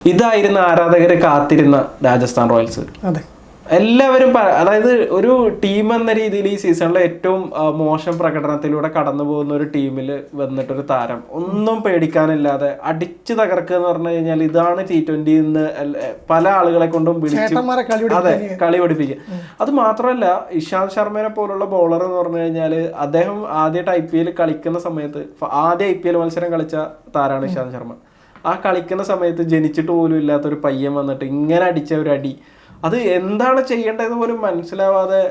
ഇതായിരുന്നു ആരാധകരെ കാത്തിരുന്ന രാജസ്ഥാൻ റോയൽസ്. അതെ. എല്ലാവരും അതായത് ഒരു ടീം എന്ന രീതിയിൽ ഈ സീസണിലെ ഏറ്റവും മോശം പ്രകടനത്തിലൂടെ കടന്നു പോകുന്ന ഒരു ടീമിൽ വന്നിട്ടൊരു താരം. ഒന്നും പേടിക്കാനില്ലാതെ അടിച്ചു തകർക്കുക എന്ന് പറഞ്ഞു കഴിഞ്ഞാൽ ഇതാണ് ടി ട്വന്റി എന്ന് പല ആളുകളെ കൊണ്ടും വിളിച്ചു അതെ കളി പഠിപ്പിക്കുക അത് മാത്രമല്ല ഇഷാന്ത് ശർമ്മനെ പോലുള്ള ബോളർ എന്ന് പറഞ്ഞു കഴിഞ്ഞാൽ അദ്ദേഹം ആദ്യമായിട്ട് ഐ പി എൽ കളിക്കുന്ന സമയത്ത് ആദ്യ ഐ പി എൽ മത്സരം കളിച്ച താരമാണ് ഇഷാന്ത് ശർമ്മ. ആ കളിക്കുന്ന സമയത്ത് ജനിച്ചിട്ട് പോലും ഇല്ലാത്ത ഒരു പയ്യൻ വന്നിട്ട് ഇങ്ങനെ അടിച്ച ഒരു അടി. അത് എന്താണ് ചെയ്യേണ്ടതെന്ന് പോലും മനസ്സിലാവാതെ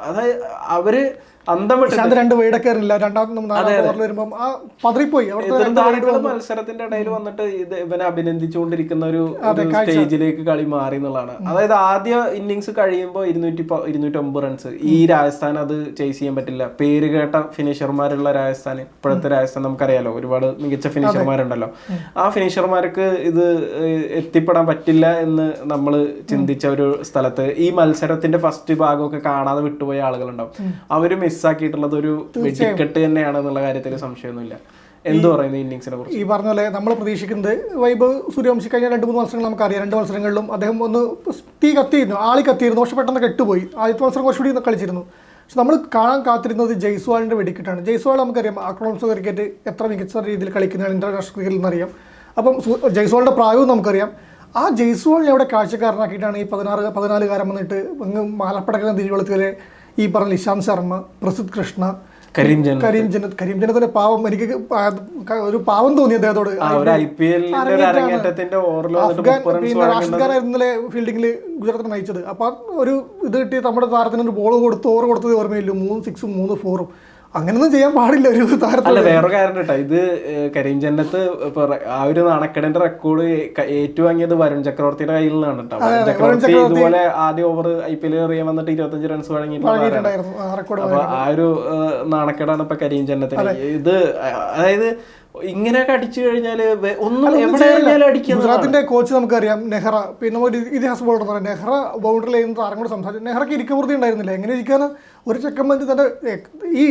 അതായത് അവർ അന്തം വിട്ട് രണ്ട് വീടൊക്കെ ഇല്ല രണ്ടാമത്തെ നാലാമത്തെ വരുമ്പോൾ ആ പതറിപ്പോയി മത്സരത്തിന്റെ ഇടയിൽ വന്നിട്ട് ഇത് ഇവനെ അഭിനന്ദിച്ചുകൊണ്ടിരിക്കുന്ന ഒരു സ്റ്റേജിലേക്ക് കളി മാറി എന്നുള്ളതാണ്. അതായത് ആദ്യ ഇന്നിങ്സ് കഴിയുമ്പോൾ ഇരുന്നൂറ്റി പ- ഇരുന്നൂറ്റൊമ്പത് റൺസ് ഈ രാജസ്ഥാൻ അത് ചേസ് ചെയ്യാൻ പറ്റില്ല. പേര് കേട്ട ഫിനിഷർമാരുള്ള രാജസ്ഥാൻ ഇപ്പോഴത്തെ രാജസ്ഥാൻ നമുക്കറിയാലോ. ഒരുപാട് മികച്ച ഫിനിഷർമാരുണ്ടല്ലോ ആ ഫിനിഷർമാർക്ക് ഇത് എത്തിപ്പെടാൻ പറ്റില്ല എന്ന് നമ്മൾ ചിന്തിച്ച ഒരു സ്ഥലത്ത് ഈ മത്സരത്തിന്റെ ഫസ്റ്റ് ഭാഗമൊക്കെ കാണാതെ വിട്ടുപോയ ആളുകളുണ്ടാവും. അവർ മിസ്സാക്കിയിട്ടുള്ളത് ഒരു വെടിക്കെട്ട് തന്നെയാണ് എന്നുള്ള കാര്യത്തിൽ സംശയമൊന്നുമില്ല. എന്ത് പറയുന്നത് ഇന്നിങ്സിനെ കുറിച്ച്? ഈ പറഞ്ഞ പോലെ നമ്മൾ പ്രതീക്ഷിക്കുന്നത് വൈബ് സൂര്യവംശി കഴിഞ്ഞ രണ്ട് മൂന്ന് മത്സരങ്ങൾ നമുക്കറിയാം. രണ്ട് മത്സരങ്ങളിലും അദ്ദേഹം ഒന്ന് തീ കത്തിയിരുന്നു ആളി കത്തിയിരുന്നു പക്ഷെ പെട്ടെന്ന് കെട്ടുപോയി. ആദ്യത്തെ മത്സരം കുറച്ചുകൂടി കളിച്ചിരുന്നു. പക്ഷെ നമ്മൾ കാണാൻ കാത്തിരുന്നത് ജയ്സ്വാളിന്റെ വെടിക്കെട്ടാണ്. ജയ്സ്വാൾ നമുക്കറിയാം ആക്രമണ ക്രിക്കറ്റ് എത്ര മികച്ച രീതിയിൽ കളിക്കുന്നതാണ് ഇന്റർനാഷണൽ ക്രിക്കറ്റിൽ എന്നറിയാം. അപ്പം ജയ്സ്വാളിന്റെ പ്രായവും നമുക്കറിയാം. ആ ജയ്സ്വാളിനെ അവിടെ കാഴ്ചക്കാരനാക്കിയിട്ടാണ് ഈ പതിനാറ് പതിനാലുകാരൻ വന്നിട്ട് ഇങ്ങ് മാലപ്പടക്കുന്ന തിരുവള്ളത്തിലെ ഈ പറഞ്ഞ ഇശാന്ത് ശർമ്മ പ്രസിദ്ധ് കൃഷ്ണ കരീം ജനത് കരീം ജനത് കരീം ജനത്തിന്റെ പാവം എനിക്ക് ഒരു പാവം തോന്നി അദ്ദേഹത്തോട്. ഒരു ഒരു അഫ്ഗാൻ ഇന്നലെ ഫീൽഡിംഗിൽ ഗുജറാത്തിനെ നയിച്ചത്. അപ്പൊ ഒരു ഇത് കിട്ടി നമ്മുടെ താരത്തിന് ഒരു ബോൾ കൊടുത്ത് ഓവർ കൊടുത്തത് ഓർമ്മയില്ല. മൂന്ന് സിക്സും മൂന്ന് ഫോറും അങ്ങനെയൊന്നും ചെയ്യാൻ പാടില്ല ഒരു താരത്തിന് അല്ല വേറെ കാര്യം കേട്ടോ ഇത് കരീം ജന്നത്ത് ഇപ്പൊ ആ ഒരു നാണക്കേടിന്റെ റെക്കോർഡ് ഏറ്റുവാങ്ങിയത് വരുൺ ചക്രവർത്തിയുടെ കയ്യിൽ നിന്നാണ് കേട്ടോ. വരുൺ ചക്രവർത്തി ഇതുപോലെ ആദ്യ ഓവർ ഐ പി എൽ എറിയാൻ വന്നിട്ട് ഇരുപത്തഞ്ച് റൺസ് വഴങ്ങി വഴങ്ങിയിട്ടുണ്ടായിരുന്നു. അപ്പൊ ആ ഒരു നാണക്കേടാണ് ഇപ്പൊ കരീം ജന്നത്തിന് ഇത് അതായത് ഇങ്ങനെയൊക്കെ അടിച്ചു കഴിഞ്ഞാൽ ഒന്നും ഗുജറാത്തിന്റെ കോച്ച് നമുക്കറിയാം നെഹ്റ. പിന്നെ ഒരു ഇതിഹാസ ബോളർ നെഹ്റ ബൗണ്ടറിൽ ആരും കൂടെ സംസാരിച്ചു നെഹ്റക്ക് ഇരിക്കവൃത്തി ഉണ്ടായിരുന്നില്ല? എങ്ങനെ ഇരിക്കാൻ ഒരു ചെക്കൻ വന്ന് തന്നെ ഈ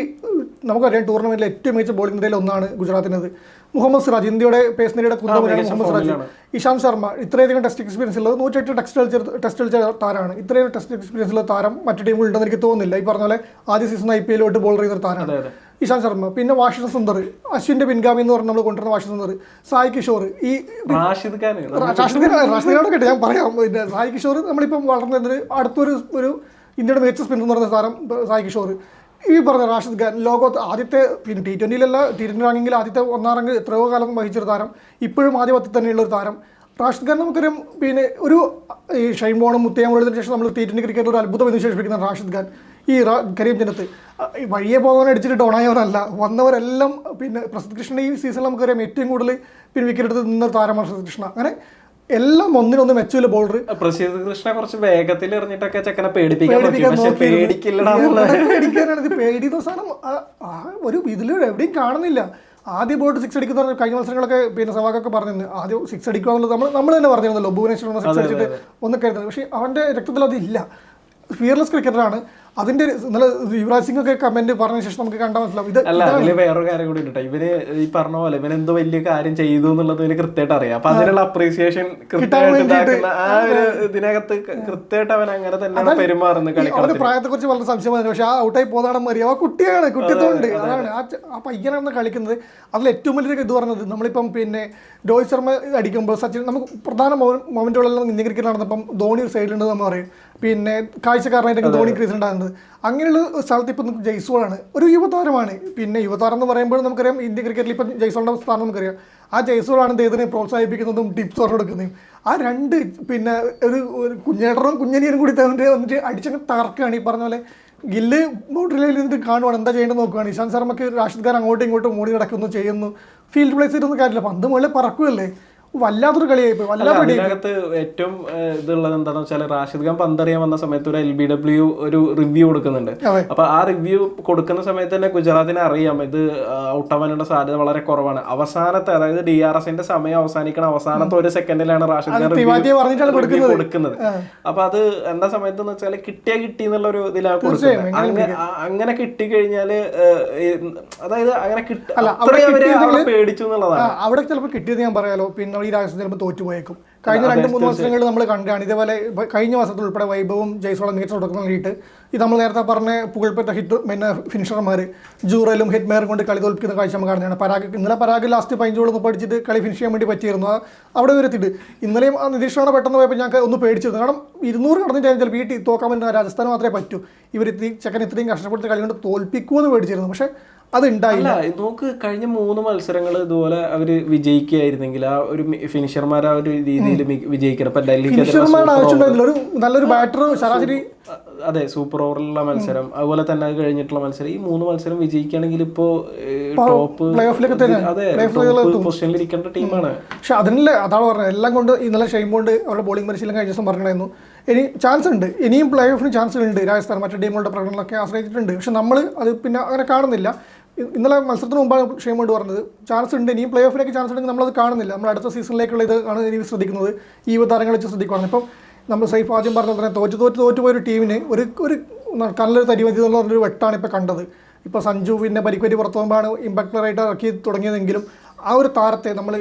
നമുക്കറിയാം ടൂർണമെന്റിലെ ഏറ്റവും മികച്ച ബോളിംഗ് നിരയിൽ ഒന്നാണ് ഗുജറാത്തിനത്. മുഹമ്മദ് സിറാജ് ഇന്ത്യയുടെ പേസ് നിരയുടെ കുന്തമനാണ് മുഹമ്മദ് സിറാജ്. ഇഷാന്ത് ശർമ്മ ഇത്രയധികം ടെസ്റ്റ് എക്സ്പീരിയൻസ് ഉള്ളത് നൂറ്റെട്ട് ടെസ്റ്റ് കളിച്ച ടെസ്റ്റ് കളിച്ച താരമാണ്. ഇത്രയും ടെസ്റ്റ് എക്സ്പീരിയൻസ് ഉള്ള താരം മറ്റു ടീമുകളുണ്ടെന്ന് എനിക്ക് തോന്നുന്നില്ല. ഈ പറഞ്ഞ പോലെ ആദ്യ സീസൺ ഐ പി എല്ലോട്ട് ബോൾ ചെയ്ത താരമാണ് ഇഷാന്ത് ശർമ്മ. പിന്നെ വാഷിദ് സുന്ദർ അശ്വിന്റെ പിൻഗാമി എന്ന് പറഞ്ഞ് നമ്മൾ കൊണ്ടുവരുന്ന വാഷിദ് സുന്ദർ സായി കിഷോർ. ഈ റാഷിദ് ഖാൻ രാഷ്ട്രീയോടെ കേട്ടെ ഞാൻ പറയാം പിന്നെ സായി കിഷോർ നമ്മളിപ്പം വളർന്നതിന് അടുത്തൊരു ഒരു ഇന്ത്യയുടെ മികച്ച സ്പിന്നർ എന്ന് പറയുന്ന താരം സായി കിഷോർ. ഈ പറഞ്ഞ റാഷിദ് ഖാൻ ലോകത്ത് ആദ്യത്തെ പിന്നെ ടി ട്വന്റിയിലല്ല ടി ട്വന്റി റാങ്കിങ്ങിൽ ആദ്യത്തെ ഒന്നാം റാങ്ക് എത്രയോ കാലം വഹിച്ചൊരു താരം ഇപ്പോഴും ആദ്യ പത്തിൽ തന്നെയുള്ള താരം. റാഷിദ് ഖാൻ നമുക്കറിയാം പിന്നെ ഒരു ഈ ഷൈൻ ബോണും മുത്തയാമുള്ളതിന് ശേഷം നമ്മൾ ടി ട്വന്റി ക്രിക്കറ്റിൽ ഒരു അത്ഭുതം എന്ന് വിശേഷിപ്പിക്കുന്ന റാഷിദ് ഖാൻ. ഈ കരീം ജനത്ത് വഴിയെ പോകാൻ അടിച്ചിട്ട് ഡോണായവരല്ല വന്നവരെല്ലാം പിന്നെ പ്രസിദ്ധ കൃഷ്ണന്റെ ഈ സീസണിൽ നമുക്കറിയാം ഏറ്റവും കൂടുതൽ പിന്നെ വിക്കറ്റ് എടുത്ത് നിന്ന താരമാണ് പ്രസിദ്ധ കൃഷ്ണ. അങ്ങനെ എല്ലാം ഒന്നിനൊന്ന് മെച്ചൂല ബോളർ പ്രസീദ് കൃഷ്ണ കുറച്ച് വേഗത്തിൽ എറിഞ്ഞിട്ടൊക്കെ ചെക്കനെ പേടിപ്പിക്കാൻ പേടിക്കാനാണ് പേടി ആ ഒരു ഇതിൽ എവിടെയും കാണുന്നില്ല. ആദ്യ ബോട്ട് സിക്സ് അടിക്കുന്ന പറഞ്ഞ കഴിഞ്ഞ മത്സരങ്ങളൊക്കെ പിന്നെ സവാക്കൊക്കെ പറഞ്ഞിരുന്നു. ആദ്യം സിക്സ് അടിക്കുക എന്നുള്ളത് നമ്മൾ നമ്മൾ തന്നെ പറഞ്ഞിരുന്നല്ലോ. ഭുവനേശ്വർ സിക്സ് അടിച്ചിട്ട് ഒന്ന് കരുതുന്നത് പക്ഷേ അവന്റെ രക്തത്തിൽ അതില്ല. ഫിയർലെസ് ക്രിക്കറ്ററാണ് അതിന്റെ ഇന്നലെ യുവരാജ് സിംഗ് ഒക്കെ കമന്റ് പറഞ്ഞ ശേഷം നമുക്ക് കണ്ടാൽ മനസ്സിലാവും. ഇത് അല്ല വേറൊരു കാര്യം കൂടി ഉണ്ട് ഇവർ ഈ പറഞ്ഞ പോലെ ഇവൻ എന്തോ വലിയ കാര്യം ചെയ്തു എന്നുള്ളത് ഇവന് കൃത്യമായിട്ട് അറിയാം. അപ്പൊ അതിനുള്ള അപ്രീസിയേഷൻ ആ ഒരു ഇതിനകത്ത് കൃത്യമായിട്ട് അവൻ അങ്ങനെ തന്നെ പെരുമാറുന്നത് കളിക്കാൻ പ്രായത്തെ കുറിച്ച് വളരെ സംശയം സംശയമായിരുന്നു പക്ഷെ ആ ഔട്ടായി പോകാണെന്ന് അറിയാം ആ കുട്ടിയാണ് കുട്ടിയത്തോണ്ട് അതാണ്. ആ പയ്യനാണ് കളിക്കുന്നത്. അതിൽ ഏറ്റവും വലിയൊരു ഇത് പറഞ്ഞത് നമ്മളിപ്പം പിന്നെ രോഹിത് ശർമ്മ അടിക്കുമ്പോൾ സച്ചിൻ നമുക്ക് പ്രധാന മൊമെന്റുകളെല്ലാം ഇന്ത്യൻ ക്രിക്കറ്റ് നടന്നപ്പം ധോണി ഒരു സൈഡിലുണ്ട് നമ്മൾ പറയും. പിന്നെ കാഴ്ചക്കാരനായിട്ട് ധോണി ക്രീസ് ഉണ്ടാകുന്നത് അങ്ങനെയുള്ള സ്ഥലത്ത് ഇപ്പം ജയ്സോളാണ്. ഒരു യുവതാരമാണ്. പിന്നെ യുവതാരം എന്ന് പറയുമ്പോൾ നമുക്കറിയാം ഇന്ത്യൻ ക്രിക്കറ്റിൽ ഇപ്പം ജയ്സോളിന്റെ സ്ഥാനം നമുക്കറിയാം. ആ ജയ്സോളാണ് ഇദ്ദേഹത്തിനെ പ്രോത്സാഹിപ്പിക്കുന്നതും ടിപ്സ് പറഞ്ഞു കൊടുക്കുന്നതും. ആ രണ്ട് പിന്നെ ഒരു കുഞ്ഞേടറും കുഞ്ഞനിയനും കൂടി തന്നിട്ട് വന്നിട്ട് അടിച്ചങ്ങ് തകർക്കുകയാണ്. ഈ പറഞ്ഞ പോലെ ഗില്ല് ബൗണ്ടറി ലൈനിൽ നിന്നിട്ട് കാണുവാണ്. എന്താ ചെയ്യേണ്ടത് നോക്കുകയാണ് ഇഷാന്ത് ശർമ്മക്ക് രാഷ്ട്രീയക്കാർ ഖാൻ അങ്ങോട്ടും ഇങ്ങോട്ടും ഓടി നടക്കുന്നു ചെയ്യുന്നു. ഫീൽഡ് പ്ലേസ് ചെയ്തൊന്നും കാര്യമില്ല. പന്ത് മുകളിൽ പറക്കുകയല്ലേ? വല്ലാത്തൊരു അതിനകത്ത് ഏറ്റവും ഇതുള്ളത് എന്താണെന്ന് വെച്ചാൽ റാഷിദ് ഖാൻ പന്തറിയാൻ വന്ന സമയത്ത് ഒരു എൽ ബി ഡബ്ല്യു ഒരു റിവ്യൂ കൊടുക്കുന്നുണ്ട്. അപ്പൊ ആ റിവ്യൂ കൊടുക്കുന്ന സമയത്ത് തന്നെ ഗുജറാത്തിനെ അറിയാം. ഇത് ഔട്ടാവാനുള്ള സാധ്യത വളരെ കുറവാണ്. അവസാനത്തെ അതായത് ഡി ആർ എസിന്റെ സമയം അവസാനിക്കണ അവസാനത്തെ ഒരു സെക്കൻഡിലാണ് റാഷിദ് ഖാൻ പറഞ്ഞിട്ടാണ് കൊടുക്കുന്നത്. അപ്പൊ അത് എന്താ സമയത്ത് എന്ന് വെച്ചാൽ കിട്ടിയ കിട്ടി എന്നുള്ള ഒരു ഇതിലാണ് കൊടുക്കുന്നത്. അങ്ങനെ കിട്ടി കഴിഞ്ഞാൽ അതായത് അങ്ങനെ കിട്ടി പേടിച്ചു എന്നുള്ളതാണ്. അവിടെ ചിലപ്പോൾ കിട്ടിയത് ഞാൻ പറയാലോ. പിന്നെ ഈ രാജസ്ഥാൻ ചിലപ്പോൾ തോറ്റുപോയേക്കും. കഴിഞ്ഞ രണ്ട് മൂന്ന് മത്സരങ്ങളിൽ നമ്മൾ കണ്ടാണ്. ഇതേപോലെ കഴിഞ്ഞ മാസത്തിൽ ഉൾപ്പെടെ വൈഭവം ജയ്സോളം മികച്ച തുടക്കം നൽകിയിട്ട് ഇത് നമ്മൾ നേരത്തെ പറഞ്ഞ പുകഴ്പ്പെട്ട ഹിറ്റ് പിന്നെ ഫിനിഷർമാർ ജൂറലും ഹെഡ്മേറും കൊണ്ട് കളി തോൽപ്പിക്കുന്ന കാഴ്ച നമ്മൾ കാണുന്നതാണ്. പരാഗ് ഇന്നലെ പരാഗ് ലാസ്റ്റ് പതിനഞ്ച് ഒന്ന് പഠിച്ചിട്ട് കളി ഫിനിഷ് ചെയ്യാൻ വേണ്ടി പറ്റിയിരുന്നു. അവിടെ വരെത്തിയിട്ട് ഇന്നലെയും ആ നിതീഷാണ് പെട്ടെന്ന് പോയപ്പോൾ ഞങ്ങൾക്ക് ഒന്ന് പേടിച്ചിരുന്നു കാരണം ഇരുന്നൂറ് കടന്നിട്ട് ചിലപ്പോൾ വീട്ടിൽ തോക്കാൻ പറ്റുന്ന രാജസ്ഥാൻ മാത്രമേ പറ്റൂ. ഇവർ ഇത്തിരി ചെക്കൻ ഇത്രയും കഷ്ടപ്പെടുത്തി കളി കൊണ്ട് തോൽപ്പിക്കുമെന്ന് പേടിച്ചിരുന്നു. പക്ഷേ അത് ഉണ്ടായില്ല നോക്ക് കഴിഞ്ഞ മൂന്ന് മത്സരങ്ങൾ ഇതുപോലെ അവർ വിജയിക്കുകയായിരുന്നെങ്കിൽ ആ ഒരു ഫിനിഷർമാർ ആ ഒരു രീതിയിൽ വിജയിക്കണം ഇപ്പൊ ഡൽഹിക്ക് ഫിനിഷർമാരുടെ ആവശ്യമുണ്ടായിരുന്നില്ല ഒരു നല്ലൊരു ബാറ്റർ ശരാശരി അതെ സൂപ്പർ ഓവറിലുള്ള മത്സരം. അതുപോലെ തന്നെ അത് കഴിഞ്ഞിട്ടുള്ള മത്സരം. ഈ മൂന്ന് മത്സരം വിജയിക്കുകയാണെങ്കിൽ ഇപ്പോ ടോപ്പ്. അതെ പൊസിഷനിൽ ഇരിക്കേണ്ട ടീമാണ് പക്ഷെ അതിനല്ലേ അതാണ് പറഞ്ഞത്. എല്ലാം കൊണ്ട് ഇന്നലെ ഷെയിം കൊണ്ട് അവരുടെ ബോളിംഗ് പരിശീലനം കഴിഞ്ഞ ദിവസം പറഞ്ഞിരുന്നു ഇനി ചാൻസ് ഉണ്ട്. ഇനിയും പ്ലേ ഓഫിന് ചാൻസ് ഉണ്ട് രാജസ്ഥാൻ മറ്റു ടീമുകളുടെ പ്രകടനങ്ങളൊക്കെ ആശ്രയിച്ചിട്ടുണ്ട്. പക്ഷെ നമ്മൾ അത് പിന്നെ അങ്ങനെ കാണുന്നില്ല. ഇന്നലെ മത്സരത്തിന് മുമ്പാണ് ക്ഷേമം കൊണ്ട് പറഞ്ഞത്. ചാൻസ് ഉണ്ട്. ഇനിയും പ്ലേ ഓഫിലേക്ക് ചാൻസ് ഉണ്ടെങ്കിൽ നമ്മളത് കാണുന്നില്ല. നമ്മൾ അടുത്ത സീസണിലേക്കുള്ള ഇത് ആണ് ഇനി ശ്രദ്ധിക്കുന്നത്. ഈ യുവതാരങ്ങൾ വെച്ച് ശ്രദ്ധിക്കുകയാണ് ഇപ്പം നമ്മൾ സൈഫ് ആദ്യം പറഞ്ഞ തന്നെ തോറ്റു തോറ്റ് തോറ്റ് പോയ ഒരു ടീമിന് ഒരു ഒരു നല്ലൊരു തരിമതി എന്നുള്ള ഒരു വെട്ടാണ് ഇപ്പോൾ കണ്ടത്. ഇപ്പോൾ സഞ്ജു പിന്നെ പരിക്കുപറ്റി പുറത്തു പോകുമ്പോഴാണ് ഇമ്പാക്ടറായിട്ട് ഇറക്കി തുടങ്ങിയതെങ്കിലും ആ ഒരു താരത്തെ നമ്മൾ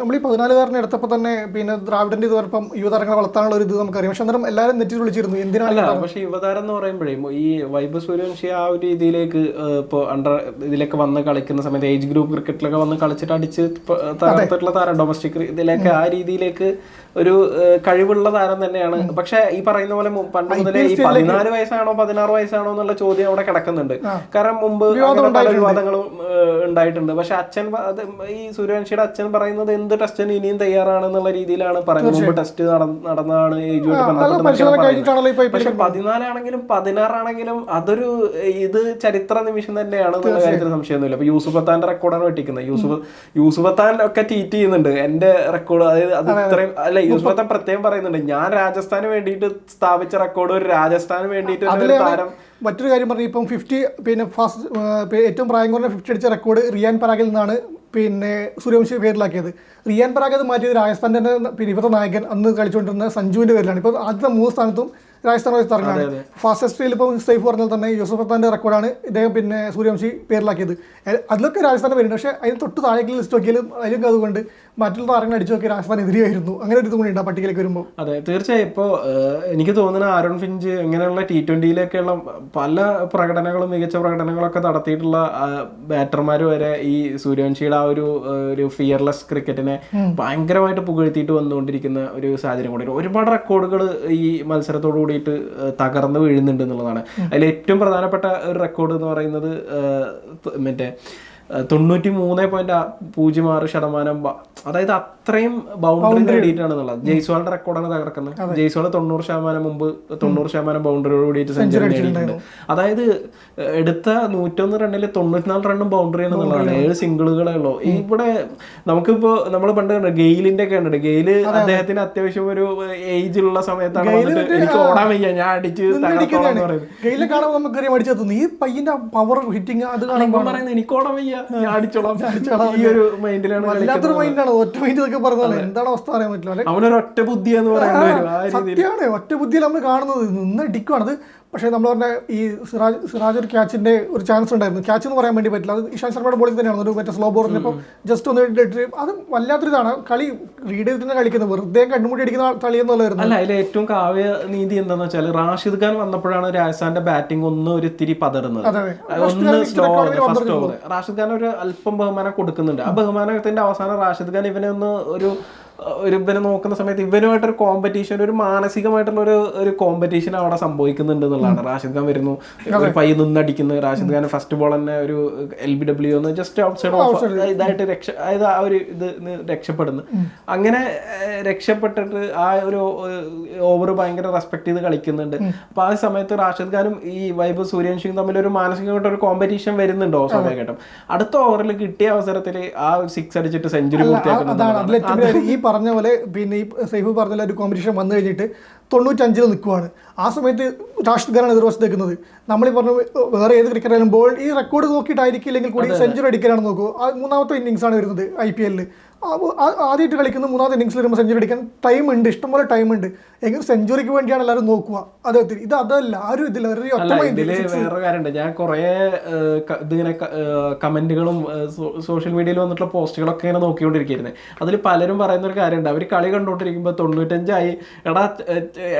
നമ്മൾ ഈ പതിനാലുകാരനെ എടുത്തപ്പോൾ തന്നെ പിന്നെ ദ്രാവിഡന്റെ ഇത് പറഞ്ഞപ്പം യുവതാരങ്ങളെ വളർത്താനുള്ള ഒരു ഇത് നമുക്കറിയാം. പക്ഷെ അന്നേരം എല്ലാവരും നെറ്റിൽ വിളിച്ചിരുന്നു എന്തിനാണ് പക്ഷെ യുവതാരം എന്ന് പറയുമ്പോഴേ ഈ വൈബ് സൂര്യവംശി ആ ഒരു രീതിയിലേക്ക് ഇപ്പോൾ അണ്ടർ ഇതിലൊക്കെ വന്ന് കളിക്കുന്ന സമയത്ത് ഏജ് ഗ്രൂപ്പ് ക്രിക്കറ്റിലൊക്കെ വന്ന് കളിച്ചിട്ട് അടിച്ച് തകർത്തിട്ടുള്ള താരം ഡൊമസ്റ്റിക് ഇതിലേക്ക് ആ രീതിയിലേക്ക് ഒരു കഴിവുള്ള താരം തന്നെയാണ്. പക്ഷെ ഈ പറയുന്ന പോലെ പണ്ട് മുതലേ ഈ പതിനാല് വയസ്സാണോ പതിനാറ് വയസ്സാണോ എന്നുള്ള ചോദ്യം അവിടെ കിടക്കുന്നുണ്ട്. കാരണം മുമ്പ് വിവാദങ്ങളും ഉണ്ടായിട്ടുണ്ട്. പക്ഷെ അച്ഛൻ ഈ സൂര്യവംശിയുടെ അച്ഛൻ പറയുന്നത് എന്ത് ടെസ്റ്റിന് ഇനിയും തയ്യാറാണെന്നുള്ള രീതിയിലാണ് പറയുന്നത്. മുമ്പ് ടെസ്റ്റ് നടന്നതാണ് ഏജുമായിട്ട് പക്ഷെ പതിനാലാണെങ്കിലും പതിനാറാണെങ്കിലും അതൊരു ഇത് ചരിത്ര നിമിഷം തന്നെയാണ് എന്നുള്ള കാര്യത്തിൽ സംശയമൊന്നുമില്ല. അപ്പൊ യൂസുഫ് അത്താന്റെ റെക്കോർഡാണ് വെട്ടിക്കുന്നത്. യൂസുഫ് യൂസുഫ് അത്താൻ ഒക്കെ ട്വീറ്റ് ചെയ്യുന്നുണ്ട്. എന്റെ റെക്കോർഡ് അതായത് അത് ഇത്രയും അല്ല യൂസുഫ് അത്താൻ പ്രത്യേകം പറയുന്നുണ്ട്. ഞാൻ രാജസ്ഥാന് വേണ്ടിയിട്ട് സ്ഥാപിച്ച റെക്കോർഡ് ഒരു രാജസ്ഥാന് വേണ്ടിയിട്ട് താരം. മറ്റൊരു കാര്യം പറഞ്ഞു. ഇപ്പം ഫിഫ്റ്റി പിന്നെ ഫസ്റ്റ് ഏറ്റവും പ്രായം കുറഞ്ഞ ഫിഫ്റ്റി അടിച്ച റെക്കോർഡ് റിയാൻ പരാഗിൽ നിന്നാണ് പിന്നെ സൂര്യവംശി പേരിലാക്കിയത്. റിയാൻ പരാഗ് അത് മാറ്റിയത് രാജസ്ഥാന്റെ പിന്നെ ഇപ്പോഴത്തെ നായകൻ അന്ന് കളിച്ചുകൊണ്ടിരുന്ന സഞ്ജുവിന്റെ പേരിലാണ്. ഇപ്പോൾ ആദ്യത്തെ മൂന്ന് സ്ഥാനത്തും രാജസ്ഥാൻ റോയൽസ് താരങ്ങളാണ് ഫാസ്റ്റസ്റ്റിൽ ഇപ്പോൾ സേഫ് പറഞ്ഞാൽ തന്നെ യൂസഫ് അത്താന്റെ റെക്കോർഡാണ് ഇദ്ദേഹം പിന്നെ സൂര്യവംശി പേരിലാക്കിയത്. അതിലൊക്കെ രാജസ്ഥാന്റെ പേരുണ്ട് പക്ഷേ അതിന് തൊട്ട് താഴേക്ക് ലിസ്റ്റ് നോക്കിയാലും അതിലും അതുകൊണ്ട് മറ്റുള്ള താരങ്ങൾ അടിച്ചു നോക്കി രാജസ്ഥാൻ എതിരെയായിരുന്നു. അങ്ങനെ ഒരു ഇത് ഉണ്ട് ആ പട്ടികയിലേക്ക് വരുമ്പോൾ. അതെ തീർച്ചയായും. ഇപ്പോൾ എനിക്ക് തോന്നുന്ന ആരോൺ ഫിഞ്ച് ഇങ്ങനെയുള്ള ടി ട്വന്റിയിലേക്കുള്ള പല പ്രകടനങ്ങളും മികച്ച പ്രകടനങ്ങളൊക്കെ നടത്തിയിട്ടുള്ള ബാറ്റർമാർ വരെ ഈ സൂര്യവംശിയുടെ ആ ഒരു ഒരു ഫിയർലെസ് ക്രിക്കറ്റിനെ ഭയങ്കരമായിട്ട് പുകഴ്ത്തിയിട്ട് വന്നുകൊണ്ടിരിക്കുന്ന ഒരു സാഹചര്യം കൂടി. ഒരുപാട് റെക്കോർഡുകൾ ഈ മത്സരത്തോട് കൂടിയിട്ട് തകർന്ന് വീഴുന്നുണ്ട് എന്നുള്ളതാണ്. അതിൽ ഏറ്റവും പ്രധാനപ്പെട്ട ഒരു റെക്കോർഡ് എന്ന് പറയുന്നത് മറ്റേ തൊണ്ണൂറ്റി മൂന്ന് പോയിന്റ് പൂജ്യം ആറ് ശതമാനം അതായത് അത്രയും ബൗണ്ടറി നേടിയിട്ടാണെന്നുള്ളത് ജയ്സ്വാളിന്റെ റെക്കോർഡാണ് തകർക്കുന്നത് ജയ്സ്വാൾ തൊണ്ണൂറ് ശതമാനം മുമ്പ് തൊണ്ണൂറ് ശതമാനം ബൗണ്ടറിയോട് കൂടിയിട്ട് സെഞ്ചുറി നേടിയിട്ടുണ്ട്. അതായത് എടുത്ത നൂറ്റൊന്ന് റണ്ണിൽ തൊണ്ണൂറ്റിനാല് റണ്ണും ബൗണ്ടറി എന്നുള്ളതാണ് ഏഴ് സിംഗിളുകളേ ഉള്ളൂ. ഇവിടെ നമുക്കിപ്പോ നമ്മൾ പണ്ട് കണ്ടു ഗെയിലിന്റെ ഒക്കെ കണ്ടിട്ട് ഗെയിൽ അദ്ദേഹത്തിന് അത്യാവശ്യം ഒരു ഏജ് ഉള്ള സമയത്താണ് വന്നിട്ട് എനിക്ക് ഓടാൻ വയ്യ ഞാൻ അടിച്ച് തകർത്തോളാം എന്ന് പറയുന്നത്. ഗെയിലെ കാണുമ്പോൾ നമുക്കറിയാം അടിച്ചെത്തുന്നു ഈ പയ്യന്റെ പവർ ഹിറ്റിംഗ് അത് കാണുമ്പോൾ പറയുന്നത് എനിക്ക് ഓടാൻ വയ്യ. ഞാൻ അടിച്ചോളാം ഈ ഒരു മൈൻഡിലാണ് വല്ലാത്തൊരു മൈൻഡാണ് ഒറ്റ മൈൻഡ് ഒക്കെ പറഞ്ഞാൽ എന്താണ് അവസ്ഥ പറയാൻ പറ്റില്ല അവനൊരു ഒറ്റ ബുദ്ധി എന്ന് പറയുന്ന ആ രീതിയിൽ. സത്യമാണ് ഒറ്റ ബുദ്ധിയിൽ നമ്മൾ കാണുന്നത്. നിന്ന് അടിക്കുവാണത് പക്ഷേ നമ്മൾ പറഞ്ഞ ഈ സിറാജ് സിറാജ് ഒരു ക്യാച്ചിന്റെ ഒരു ചാൻസ് ഉണ്ടായിരുന്നു. ക്യാച്ച് എന്ന് പറയാൻ വേണ്ടി പറ്റില്ല. അത് ഇഷാൻ ശർമ്മയുടെ ബോളിംഗ് തന്നെയാണ് ഒരു മറ്റേ സ്ലോ ബോളിനപ്പോൾ ജസ്റ്റ് ഒന്ന് ഇട്ടിട്ട് അത് വല്ലാത്തൊരിതാണ് കളി റീഡ് ചെയ്തിട്ട് കളിക്കുന്നത് വെറുതെ കണ്ണുമുടി അടിക്കുന്ന കളി എന്നുള്ളതായിരുന്നു. അല്ല അതിൽ ഏറ്റവും കാവ്യ നീതി എന്താന്ന് വെച്ചാൽ റാഷിദ് ഖാൻ വന്നപ്പോഴാണ് രാജസ്ഥാന്റെ ബാറ്റിംഗ് ഒന്ന് ഒരു ഇത്തിരി പതറുന്നത്. ഒന്ന് slow first over Rashid Khan ഒരു അല്പം ബഹുമാനം കൊടുക്കുന്നുണ്ട്. ആ ബഹുമാനത്തിന്റെ അവസാനം റാഷിദ് ഖാൻ ഇവനെ ഒന്ന് ഒരു ഒരു ഇവനെ നോക്കുന്ന സമയത്ത് ഇവനുമായിട്ടൊരു കോമ്പറ്റീഷൻ ഒരു മാനസികമായിട്ടുള്ള ഒരു ഒരു കോമ്പറ്റീഷൻ അവിടെ സംഭവിക്കുന്നുണ്ട് എന്നുള്ളതാണ്. റാഷിദ് ഖാൻ വരുന്നു. ഒരു പയ്യ നിന്നടിക്കുന്നു. റാഷിദ് ഖാൻ ഫസ്റ്റ് ബോൾ തന്നെ ഒരു എൽ ബി ഡബ്ല്യു എന്ന് ജസ്റ്റ് ഔട്ട് സൈഡ് ഓഫ് ഇതായിട്ട് രക്ഷ അതായത് ആ ഒരു ഇത് രക്ഷപ്പെടുന്നു. അങ്ങനെ രക്ഷപ്പെട്ടിട്ട് ആ ഒരു ഓവർ ഭയങ്കര റെസ്പെക്ട് ചെയ്ത് കളിക്കുന്നുണ്ട്. അപ്പൊ ആ സമയത്ത് റാഷിദ് ഖാനും ഈ വൈബ് സൂര്യവംശിയും തമ്മിൽ ഒരു മാനസികമായിട്ട് ഒരു കോമ്പറ്റീഷൻ വരുന്നുണ്ടോ സ്വാഭാവികമായിട്ടും. അടുത്ത ഓവറിൽ കിട്ടിയ അവസരത്തിൽ ആ ഒരു സിക്സ് അടിച്ചിട്ട് സെഞ്ചുറി അതാണ്. പറഞ്ഞ പോലെ പിന്നെ ഈ സൈഫ് പറഞ്ഞ പോലെ ഒരു കോമ്പറ്റീഷൻ വന്നു കഴിഞ്ഞിട്ട് തൊണ്ണൂറ്റഞ്ചിൽ നിൽക്കുവാണ് ആ സമയത്ത് രാഷ്ട്രീയ ഖാനാണ് എതിർവശത്ത് നിൽക്കുന്നത് നമ്മൾ ഈ പറഞ്ഞ വേറെ ഏത് ക്രിക്കറ്റായാലും ബോൾ ഈ റെക്കോർഡ് നോക്കിയിട്ടായിരിക്കില്ലെങ്കിൽ കൂടി സെഞ്ചുറി അടിക്കാനാണ് നോക്കൂ. ആ മൂന്നാമത്തെ ഇന്നിങ്സ് ആണ് വരുന്നത് ഐ പി എല്ലിൽ ആദ്യമായിട്ട് കളിക്കുന്ന മൂന്നാമത്തെ ഇന്നിങ്സിൽ വരുമ്പോൾ സെഞ്ചുറി അടിക്കാൻ ടൈം ഉണ്ട്. ഇഷ്ടംപോലെ ടൈം ഉണ്ട്. എങ്കിലും സെഞ്ചുറിക്ക് വേണ്ടിയാണ് എല്ലാവരും നോക്കുക. അദ്ദേഹത്തിന് ഇത് അതല്ല ആരും ഇതില്ല വേറെ കാര്യമുണ്ട്. ഞാൻ കുറെ ഇതിങ്ങനെ കമന്റുകളും സോഷ്യൽ മീഡിയയിൽ വന്നിട്ടുള്ള പോസ്റ്റുകളൊക്കെ ഇങ്ങനെ നോക്കിക്കൊണ്ടിരിക്കുന്നത് അതിൽ പലരും പറയുന്ന ഒരു കാര്യമുണ്ട്. അവർ കളി കണ്ടോണ്ടിരിക്കുമ്പോൾ തൊണ്ണൂറ്റഞ്ചായി എടാ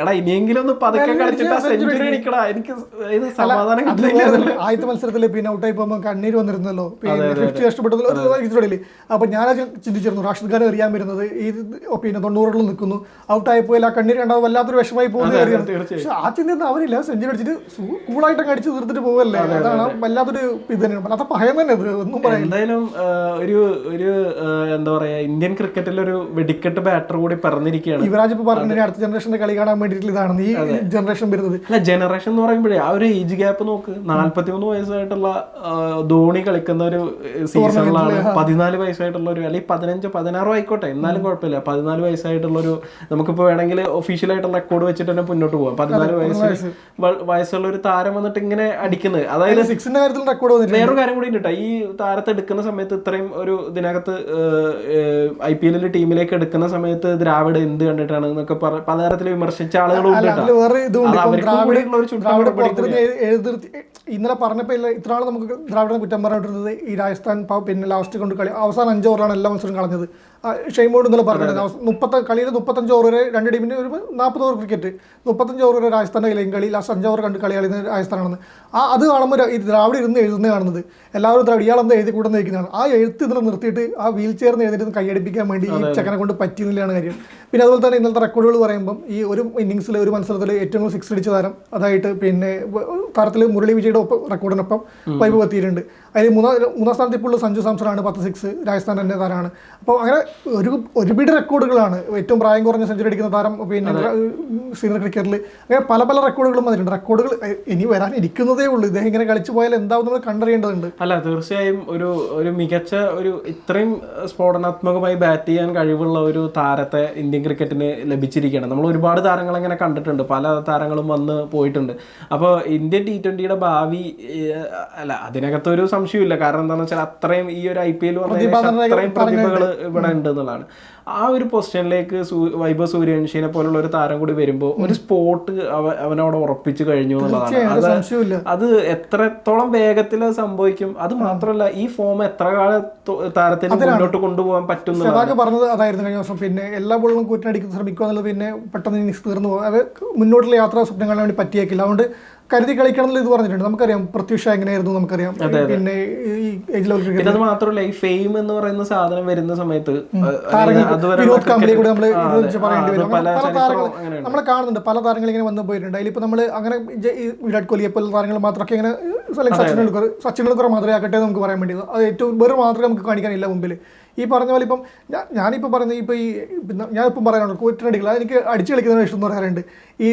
എടാ ഇനിയെങ്കിലും ഒന്ന് പതുക്കെ കളിച്ചിട്ട് സെഞ്ചുറി അടിക്കടാ. എനിക്ക് ഇത് സമാധാനം ആദ്യത്തെ മത്സരത്തിൽ പിന്നെ ഔട്ടായി പോകുമ്പോൾ കണ്ണീര് വന്നിരുന്നല്ലോ. പിന്നെ ഫിഫ്റ്റി നഷ്ടപ്പെട്ടതിൽ ഒരു ഇതിനിടയിൽ അപ്പൊ ഞാൻ ചിന്തിച്ചിരുന്നു റാഷിദ് ഖാൻ എറിയാൻ വരുന്നത് ഈ പിന്നെ തൊണ്ണൂറുകളിൽ നിൽക്കുന്നു. ഔട്ടായി ആ കണ്ണീർ കണ്ടാൽ വല്ലാത്തൊരു വിഷമായി പോകുന്നത് പക്ഷെ ആ ചിന്ത അവരില്ല. സെഞ്ചുറി അടിച്ചിട്ട് കൂളായിട്ട് അടിച്ച് തീർത്തിട്ട് പോകല്ലേ അതാണ് വല്ലാത്തൊരു ഇത് തന്നെയാണ്. വല്ലാത്ത പഹയം തന്നെ ഒന്നും പറയാം എന്തായാലും ഒരു ഒരു എന്താ പറയാ ഇന്ത്യൻ ക്രിക്കറ്റിൽ ഒരു വെടിക്കെട്ട് ബാറ്റർ കൂടി പറഞ്ഞിരിക്കുകയാണ് യുവരാജ് ഇപ്പൊ അടുത്ത ജനറേഷന്റെ കളി കാണാൻ വേണ്ടിയിട്ടുള്ള ഇതാണ് ഈ ജനറേഷൻ വരുന്നത്. അല്ല ജനറേഷൻ എന്ന് പറയുമ്പോഴേ ആ ഒരു ഏജ് ഗ്യാപ്പ് നോക്ക്. നാല്പത്തിമൂന്ന് വയസ്സായിട്ടുള്ള ആ, ധോണി കളിക്കുന്ന ഒരു സീസണിലാണ് പതിനാല് വയസ്സായിട്ടുള്ള ഒരു അല്ലെങ്കിൽ പതിനഞ്ച് പതിനാറോ ആയിക്കോട്ടെ. എന്നാലും കുഴപ്പമില്ല. പതിനാല് വയസ്സായിട്ടുള്ളൊരു നമുക്കിപ്പോൾ നമുക്കിപ്പോ വേണമെങ്കിൽ ഒഫീഷ്യലായിട്ടുള്ള റെക്കോർഡ് വെച്ചിട്ട് തന്നെ മുന്നോട്ട് പോകാം പതിനാല് വയസ്സ് വയസ്സുള്ള ഒരു താരം വന്നിട്ട് ഇങ്ങനെ അടിക്കുന്നത്. അതായത് സിക്സിന്റെ കാര്യത്തിൽ റെക്കോർഡ് വേറൊരു കാര്യം കൂടി ഉണ്ട്. ഈ താരത്തെ എടുക്കുന്ന സമയത്ത് ഇത്രയും ഒരു ഇതിനകത്ത് ഐ പി എല്ലിൽ ടീമിലേക്ക് എടുക്കുന്ന സമയത്ത് ദ്രാവിഡ് എന്ത് കണ്ടിട്ടാണ് എന്നൊക്കെ പറഞ്ഞ പലതരത്തിൽ വിമർശിച്ച ആളുകളും ഇന്നലെ പറഞ്ഞപ്പോൾ ഇത്ര നമുക്ക് ദ്രാവിഡിനെ കുറ്റം പറഞ്ഞിട്ടുള്ളത് ഈ രാജസ്ഥാൻ പിന്നെ ലാസ്റ്റ് കൊണ്ട് കളി അവസാനം അഞ്ച് ഓവറാണ് എല്ലാ മത്സരം കളഞ്ഞത് ഷെയ്മോട് ഇന്നലെ പറഞ്ഞത് മുപ്പത്ത കളിയിൽ മുപ്പത്തഞ്ച് ഓവർ വരെ രണ്ട് ടീമിന് ഒരു നാൽപ്പത് ഓവർ ക്രിക്കറ്റ് മുപ്പത്തഞ്ച് ഓവർ വരെ രാജസ്ഥാന്റെ കയ്യിലും കളി ലാസ്റ്റ് അഞ്ച് ഓവർ കണ്ട് കളി കളിയുന്ന രാജസ്ഥാനാണെന്ന്. ആ അത് കാണുമ്പോൾ ഈ ദ്രാവിഡ് ഇരുന്ന് എഴുതുന്ന കാണുന്നത്. എല്ലാവരും ദ്രാവിഡ് ഇയാളെന്താ എഴുതി കൂടെ നിൽക്കുന്നതാണ് ആ എഴുത്ത് ഇന്നലെ നിർത്തിയിട്ട് ആ വീൽ ചെയർന്ന് എഴുതിയിട്ട് കൈയടിപ്പിക്കാൻ വേണ്ടി ഈ ചെക്കനെ കൊണ്ട് പറ്റിയെന്നുള്ളതാണ് കാര്യം. പിന്നെ അതുപോലെ തന്നെ ഇന്നലത്തെ റെക്കോർഡുകൾ പറയുമ്പം ഈ ഒരു ഇന്നിങ്സിൽ ഒരു മത്സരത്തിൽ ഏറ്റവും കൂടുതൽ സിക്സ് അടിച്ച താരം അതായിട്ട് പിന്നെ താരത്തിൽ മുരളി വിജയുടെ ഒപ്പം റെക്കോർഡിനൊപ്പം വൈഭവ് എത്തിയിട്ടുണ്ട്. അതിൽ മൂന്നാം മൂന്നാം സ്ഥാനത്ത് ഇപ്പോൾ ഉള്ള സഞ്ജു സാംസണാണ് പത്ത് സിക്സ് രാജസ്ഥാൻ തന്നെ താരമാണ് അപ്പോൾ അങ്ങനെ ഒരു ഒരുപിടി റെക്കോർഡുകളാണ് ഏറ്റവും പ്രായം കുറഞ്ഞ സെഞ്ചുറി അടിക്കുന്ന താരം പിന്നെ സീനിയർ ക്രിക്കറ്റിൽ അങ്ങനെ പല പല റെക്കോർഡുകളും വന്നിട്ടുണ്ട്. റെക്കോർഡുകൾ ഇനി വരാൻ ഇരിക്കുന്നതേ ഉള്ളൂ. ഇദ്ദേഹം ഇങ്ങനെ കളിച്ചു പോയാൽ എന്താവും നമ്മൾ കണ്ടറിയേണ്ടതുണ്ട്. അല്ല തീർച്ചയായും ഒരു ഒരു മികച്ച ഒരു ഇത്രയും സ്ഫോടനാത്മകമായി ബാറ്റ് ചെയ്യാൻ കഴിവുള്ള ഒരു താരത്തെ ഇന്ത്യൻ ക്രിക്കറ്റിന് ലഭിച്ചിരിക്കുകയാണ്. നമ്മൾ ഒരുപാട് താരങ്ങൾ അങ്ങനെ കണ്ടിട്ടുണ്ട്. പല താരങ്ങളും വന്ന് പോയിട്ടുണ്ട്. അപ്പോൾ ഇന്ത്യൻ ടി ട്വന്റിയുടെ ഭാവി അല്ല അതിനകത്തൊരു സംശയമില്ല കാരണം എന്താണെന്ന് വെച്ചാൽ അത്രയും ഈ ഒരു ഐ പി എൽ അത്രയും പ്രതിഭകൾ ഇവിടെ ഉണ്ട് എന്നുള്ളതാണ് ആ ഒരു പൊസിഷനിലേക്ക് വൈഭവ് സൂര്യവംശിനെ പോലുള്ള ഒരു താരം കൂടി വരുമ്പോൾ ഒരു സ്പോട്ട് അവനവിടെ ഉറപ്പിച്ചു കഴിഞ്ഞു എന്നുള്ളതാണ്. അത് എത്രത്തോളം വേഗത്തിൽ സംഭവിക്കും അത് മാത്രമല്ല ഈ ഫോം എത്ര കാലം താരത്തിന് മുന്നോട്ട് കൊണ്ടുപോകാൻ പറ്റും എന്നുള്ളതാണ്. സെവാഗ് പറഞ്ഞത് അതായിരുന്നു കഴിഞ്ഞ വർഷം പിന്നെ എല്ലാ ബോളും കൂറ്റിനടിക്കാൻ ശ്രമിക്കുക എന്നുള്ളത് പിന്നെ പെട്ടെന്ന് ഇന്നിങ്സ് തീർന്നു പോകും. അത് മുന്നോട്ടുള്ള യാത്രാ സ്വപ്നങ്ങളെ വേണ്ടി പറ്റിയേക്കില്ല. അതുകൊണ്ട് കരുതി കളിക്കണം ഇത് പറഞ്ഞിട്ടുണ്ട്. നമുക്കറിയാം പ്രത്യുഷ എങ്ങനെയായിരുന്നു നമുക്കറിയാം. പിന്നെ ഈ ഏജ് ലെവൽ ക്രിക്കറ്റ് അത് മാത്രമല്ല ഈ ഫെയിം എന്ന് പറയുന്ന സാധനം വരുന്ന സമയത്ത് വിനോദ് കാംബ്ലി കൂടെ നമ്മൾ. പറയേണ്ടി വരും. പല താരങ്ങൾ നമ്മൾ കാണുന്നുണ്ട്. പല താരങ്ങൾ ഇങ്ങനെ വന്നു പോയിട്ടുണ്ട്. അതിലിപ്പോൾ നമ്മൾ അങ്ങനെ വിരാട് കോഹ്ലിയെ പോലെ താരങ്ങൾ മാത്രമൊക്കെ ഇങ്ങനെ സച്ചിൻ ടെണ്ടുൽക്കർ സച്ചിൻ ടെണ്ടുൽക്കർ മാത്രമേ ആക്കട്ടെ നമുക്ക് പറയാൻ വേണ്ടി അത് ഏറ്റവും വേറെ മാത്രമേ നമുക്ക് കാണിക്കാനില്ല മുമ്പിൽ ഈ പറഞ്ഞ പോലെ ഇപ്പം ഞാനിപ്പോൾ പറയുന്നത് ഇപ്പോൾ ഈ പിന്നെ ഞാനിപ്പം പറയാനുള്ളൂ കൂറ്റടിക്കില്ല എനിക്ക് അടിച്ചു കളിക്കുന്നതിന് ഇഷ്ടം എന്ന് പറയാറുണ്ട്. ഈ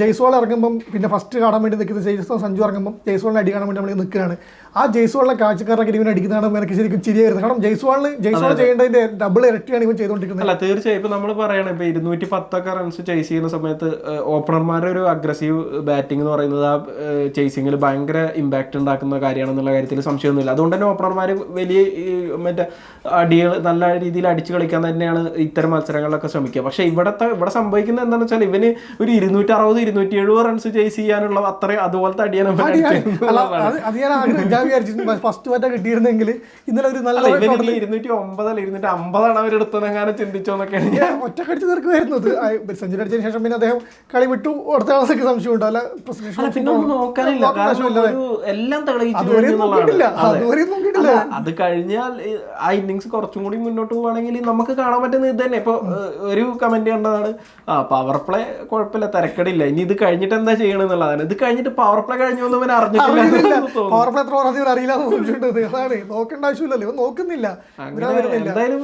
ജയ്സോൾ ഇറങ്ങുമ്പം പിന്നെ ഫസ്റ്റ് കാണാൻ വേണ്ടി നിൽക്കുന്ന ജയ്സോൾ സഞ്ജു ഇറങ്ങുമ്പം ജയ്സോളിനെ അടി കാണാൻ വേണ്ടി നമ്മൾ നിൽക്കുകയാണ്. ആ ജയ്സോളിനെ കാഴ്ചക്കാരൊക്കെ ഇവൻ അടിക്കുന്നതാണ് എനിക്ക് ശരിക്കും ചിരിയായിരുന്നു. കാരണം ജയ്സോളിന് ജയ്സോൾ ചെയ്യേണ്ടതിന്റെ ഡബിൾ ഇരട്ടിയാണ് ഇവൻ ചെയ്തുകൊണ്ടിരിക്കുന്നത്. അല്ല തീർച്ചയായും. ഇപ്പൊ നമ്മൾ പറയണം ഇപ്പൊ ഇരുന്നൂറ്റി പത്തൊക്കെ റൺസ് ചേസ് ചെയ്യുന്ന സമയത്ത് ഓപ്പണർമാരുടെ ഒരു അഗ്രസീവ് ബാറ്റിംഗ് എന്ന് പറയുന്നത് ആ ചേസിങ്ങിൽ ഭയങ്കര ഇമ്പാക്ട് ഉണ്ടാക്കുന്ന കാര്യമാണെന്നുള്ള കാര്യത്തിൽ സംശയമൊന്നുമില്ല. അതുകൊണ്ട് തന്നെ ഓപ്പണർമാർ വലിയ മറ്റേ അടികൾ നല്ല രീതിയിൽ അടിച്ചു കളിക്കാൻ തന്നെയാണ് ഇത്തരം മത്സരങ്ങളിലൊക്കെ ശ്രമിക്കുക. പക്ഷെ ഇവിടത്തെ ഇവിടെ സംഭവിക്കുന്നത് എന്താണെന്ന് വെച്ചാൽ ഇവന് ഒരു ഇരുന്നൂറ്റി അറുപത് ഇരുന്നൂറ്റി എഴുപത് റൺസ് ചേസ് ചെയ്യാനുള്ള അത്ര അതുപോലത്തെ അടിയാണ് അത് ഞാൻ ആഗ്രഹം ഞാൻ വിചാരിച്ചു ഫസ്റ്റ് ബാറ്റ് കിട്ടിയിരുന്നെങ്കിൽ ഇന്നലെ ഒരു നല്ല ഇരുന്നൂറ്റി ഒമ്പതല്ല ഇരുന്നൂറ്റി അമ്പതാണ് അവരെടുത്തതെങ്ങനെ ചിന്തിച്ചോന്നൊക്കെയാണ് ഞാൻ ഒറ്റ കടിച്ച് തീർക്കുമായിരുന്നു അത് സെഞ്ചുറി അടിച്ചതിന് ശേഷം പിന്നെ അദ്ദേഹം കളി വിട്ടു. അടുത്ത ഒന്നും നോക്കാനില്ല. കാരണം എല്ലാം അത്. കഴിഞ്ഞാൽ ആ ഇന്നിങ്സ് കുറച്ചും കൂടി മുന്നോട്ട് പോവാണെങ്കിൽ നമുക്ക് കാണാൻ പറ്റുന്ന ഇത് തന്നെ. ഇപ്പൊ ഒരു കമന്റ് കണ്ടതാണ് ആ പവർ പ്ലേ കുഴപ്പമില്ല. തിരക്കടില്ല. ഇനി ഇത് കഴിഞ്ഞിട്ട് എന്താ ചെയ്യണം എന്നുള്ളതാണ് ഇത് കഴിഞ്ഞിട്ട് പവർ പ്ലേ കഴിഞ്ഞു എന്ന് അവൻ അറിഞ്ഞിട്ടില്ല. പവർ പ്ലേ എത്ര പറഞ്ഞവർ അറിയില്ല അതാണ്. നോക്കേണ്ട ആവശ്യമില്ലല്ലോ. ഇവൻ നോക്കുന്നില്ല. എന്തായാലും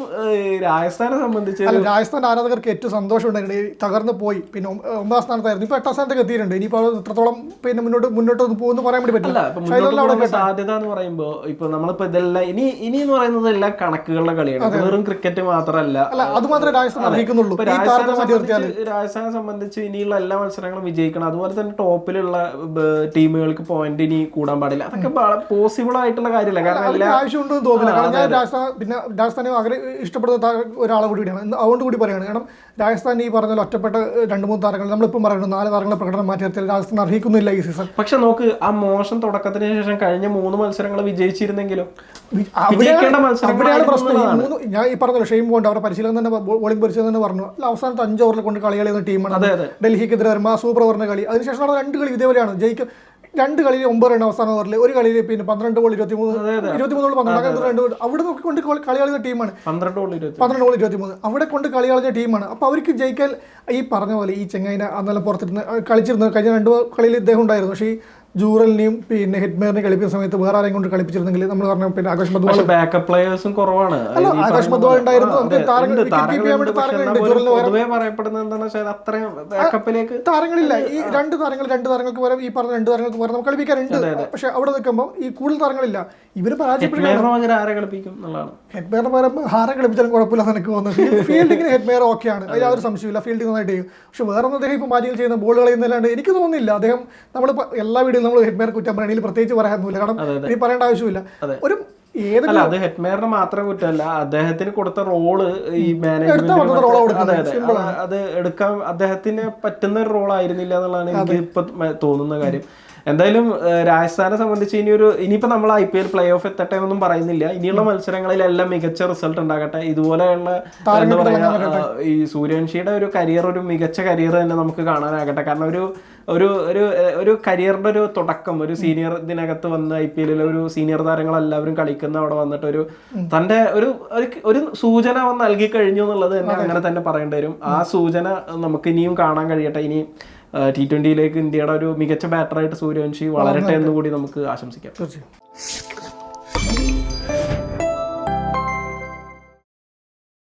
രാജസ്ഥാനെ സംബന്ധിച്ച് രാജസ്ഥാൻ ആരാധകർക്ക് ഏറ്റവും സന്തോഷം ഉണ്ടായിരുന്നു തകർന്നു പോയി. പിന്നെ ഒമ്പതാം സ്ഥാനത്തായിരുന്നു. ഇപ്പൊ എട്ടാം സ്ഥാനത്തേക്ക് എത്തിയിട്ടുണ്ട്. ഇനിയിപ്പോ എത്രത്തോളം പിന്നെ മുന്നോട്ട് മുന്നോട്ട് പോകുന്നു പറയാൻ വേണ്ടി പറ്റില്ല. സാധ്യത എന്ന് പറയുമ്പോ ഇപ്പൊ നമ്മളിപ്പോ ഇതെല്ലാം ഇനി ഇനി എന്ന് പറയുന്നത് എല്ലാം കണക്കുകളുടെ കളിയാണ്. വെറും ക്രിക്കറ്റ് മാത്രമല്ല. അത് മാത്രമേ രാജസ്ഥാൻ അറിയിക്കുന്നുള്ളൂ. രാജസ്ഥാനെ സംബന്ധിച്ച് രാജസ്ഥാനെ സംബന്ധിച്ച് എല്ലാ മത്സരങ്ങളും വിജയിക്കണം. അതുപോലെ തന്നെ ടോപ്പിലുള്ള ടീമുകൾക്ക് പോയിന്റ് ഇനി കൂടാൻ പാടില്ല. അതൊക്കെ പോസിബിൾ ആയിട്ടുള്ള കാര്യമല്ല. കാരണം എല്ലാ ആവശ്യമുണ്ടെന്ന് കാരണം ഞാൻ രാജസ്ഥാൻ പിന്നെ രാജസ്ഥാനെ ആഗ്രഹം ഇഷ്ടപ്പെടുന്ന ഒരാളെ കൂടിയാണ് ഇന്ന് അതുകൊണ്ട് കൂടി പറയുകയാണ്. കാരണം രാജസ്ഥാൻ ഈ പറഞ്ഞ ഒറ്റപ്പെട്ട രണ്ട് മൂന്ന് താരങ്ങൾ നമ്മളിപ്പം പറയുന്നത് നാല് താരങ്ങളെ പ്രകടനം മാറ്റി നിർത്തിയാൽ രാജസ്ഥാൻ അർഹിക്കുന്നില്ല ഈ സീസൺ പക്ഷെ നോക്ക് ആ മോശം തുടക്കത്തിന് ശേഷം കഴിഞ്ഞ മൂന്ന് മത്സരങ്ങൾ വിജയിച്ചിരുന്നെങ്കിലും അവിടെയാണ് പ്രശ്നം. മൂന്ന് ഞാൻ ഈ പറഞ്ഞ ഷെയിം പോണ്ട് അവരുടെ പരിശീലനം തന്നെ ബോളിംഗ് പരിശീലനം തന്നെ പറഞ്ഞു. അല്ല അവസാനത്തെ അഞ്ച് ഓവറിൽ കൊണ്ട് കളി കളിയുന്ന ടീമാണ് ഡൽഹിക്കെതിരെ വരുമ്പോൾ ആ സൂപ്പർ ഓവറിന്റെ കളി. അതിനുശേഷം നടന്ന രണ്ട് കളി ഇതേപോലെയാണ്. ജയിക്കും രണ്ട് കളിയിൽ ഒമ്പത് റൺ അവസാന ഓവറിൽ ഒരു കളിയിൽ പിന്നെ പന്ത്രണ്ട് ബോൾ ഇരുപത്തിമൂന്ന് ഇരുപത്തിമൂന്ന് ബോൾ പന്ത്രണ്ട് രണ്ട് ബോൾ അവിടെ നോക്കിക്കൊണ്ട് കളി കളിയുന്ന ടീമാണ് പന്ത്രണ്ട് ബോൾ ഇരുപത്തി പന്ത്രണ്ട് ബോൾ ഇരുപത്തിമൂന്ന്. അവിടെ കൊണ്ട് കളി കളിഞ്ഞ ടീമാണ് അപ്പോൾ അവർക്ക് ജയിക്കാൻ ഈ പറഞ്ഞ പോലെ ഈ ചെങ്ങൈനെ അന്നലെ പുറത്തിരുന്ന് കളിച്ചിരുന്നു കഴിഞ്ഞ രണ്ട് കളിയിൽ ഇദ്ദേഹം ഉണ്ടായിരുന്നു. പക്ഷേ ഈ ജൂറലിനെയും പിന്നെ ഹെഡ്മേറിനെ കളിപ്പിക്കുന്ന സമയത്ത് വേറെ ആരെയും കൊണ്ട് കളിപ്പിച്ചിരുന്നെങ്കിൽ നമ്മൾ പറഞ്ഞ പിന്നെ ആകാശ് ബാക്കപ്പ് പ്ലേയേഴ്സും കുറവാണ്. അല്ല, ആകാശ് ഉണ്ടായിരുന്നു. ആ, നമുക്ക് താരങ്ങളുണ്ട്. ബാക്കപ്പിലേക്ക് താരങ്ങളില്ല. ഈ രണ്ട് താരങ്ങൾ രണ്ട് താരങ്ങൾക്ക് പകരം ഈ പറഞ്ഞ രണ്ട് താരങ്ങൾക്ക് പകരം നമുക്ക് കളിപ്പിക്കാനുണ്ട്. പക്ഷെ അവിടെ നിൽക്കുമ്പോൾ ഈ കൂടുതൽ താരങ്ങളില്ല. ഇവർ ഹെറ്റ്മേറിന് പകരം ഹാരം കളിപ്പിച്ചാലും കുഴപ്പമില്ല എനിക്ക് തോന്നുന്നു ഫീൽഡിങ്ങിന് ഹെഡ്മേർ ഓക്കെയാണ്. അതിൽ യാതൊരു സംശയമില്ല ഫീൽഡിംഗ് നന്നായിട്ട് ചെയ്യും. പക്ഷെ വേറെ ഒന്നും അദ്ദേഹം ഇപ്പൊ മാറ്റിയിൽ ചെയ്യുന്ന ബോൾ കളയുന്നല്ലാണ്ട് എനിക്ക് തോന്നുന്നില്ല. അദ്ദേഹം നമ്മൾ എല്ലാ വീഡിയോയും നമ്മൾ ഹെഡ്മേർ കുറ്റം പറയണെങ്കിൽ പ്രത്യേകിച്ച് പറയാനൊന്നുമില്ല. കാരണം ഇനി പറയേണ്ട ആവശ്യമില്ല. ഒരു അല്ല അത് ഹെഡ്മേറിന് മാത്രം കുറ്റമല്ല. അദ്ദേഹത്തിന് കൊടുത്ത റോൾ ഈ. മാനേജ്മെന്റ് അത് അത്. എടുക്കാൻ അദ്ദേഹത്തിന് പറ്റുന്ന ഒരു റോൾ ആയിരുന്നില്ല എന്നുള്ളതാണ് എനിക്ക് ഇപ്പൊ തോന്നുന്ന കാര്യം. എന്തായാലും രാജസ്ഥാനെ സംബന്ധിച്ച് ഇനി ഒരു ഇനിയിപ്പോ നമ്മൾ I P L play off എത്തട്ടെ എന്നൊന്നും പറയുന്നില്ല. ഇനിയുള്ള മത്സരങ്ങളിലെല്ലാം മികച്ച റിസൾട്ട് ഉണ്ടാകട്ടെ. ഇതുപോലെയുള്ള എന്താ പറയുക ഈ സൂര്യവംശിയുടെ ഒരു കരിയർ ഒരു മികച്ച കരിയർ തന്നെ നമുക്ക് കാണാനാകട്ടെ. കാരണം ഒരു ഒരു ഒരു ഒരു കരിയറിന്റെ ഒരു തുടക്കം ഒരു സീനിയർ ഇതിനകത്ത് വന്ന് ഐ പി എല്ലിൽ ഒരു സീനിയർ താരങ്ങൾ എല്ലാവരും കളിക്കുന്ന അവിടെ വന്നിട്ട് ഒരു തന്റെ ഒരു ഒരു- ഒരു സൂചന അവൻ നൽകി കഴിഞ്ഞു എന്നുള്ളത് തന്നെ അങ്ങനെ തന്നെ പറയേണ്ടി വരും. ആ സൂചന നമുക്ക് ഇനിയും കാണാൻ കഴിയട്ടെ. ഇനി ടി ട്വന്റിയിലേക്ക് ഇന്ത്യയുടെ ഒരു മികച്ച ബാറ്ററായിട്ട് സൂര്യവംശി വളരട്ടെ എന്ന് കൂടി നമുക്ക് ആശംസിക്കാം. തീർച്ചയായും.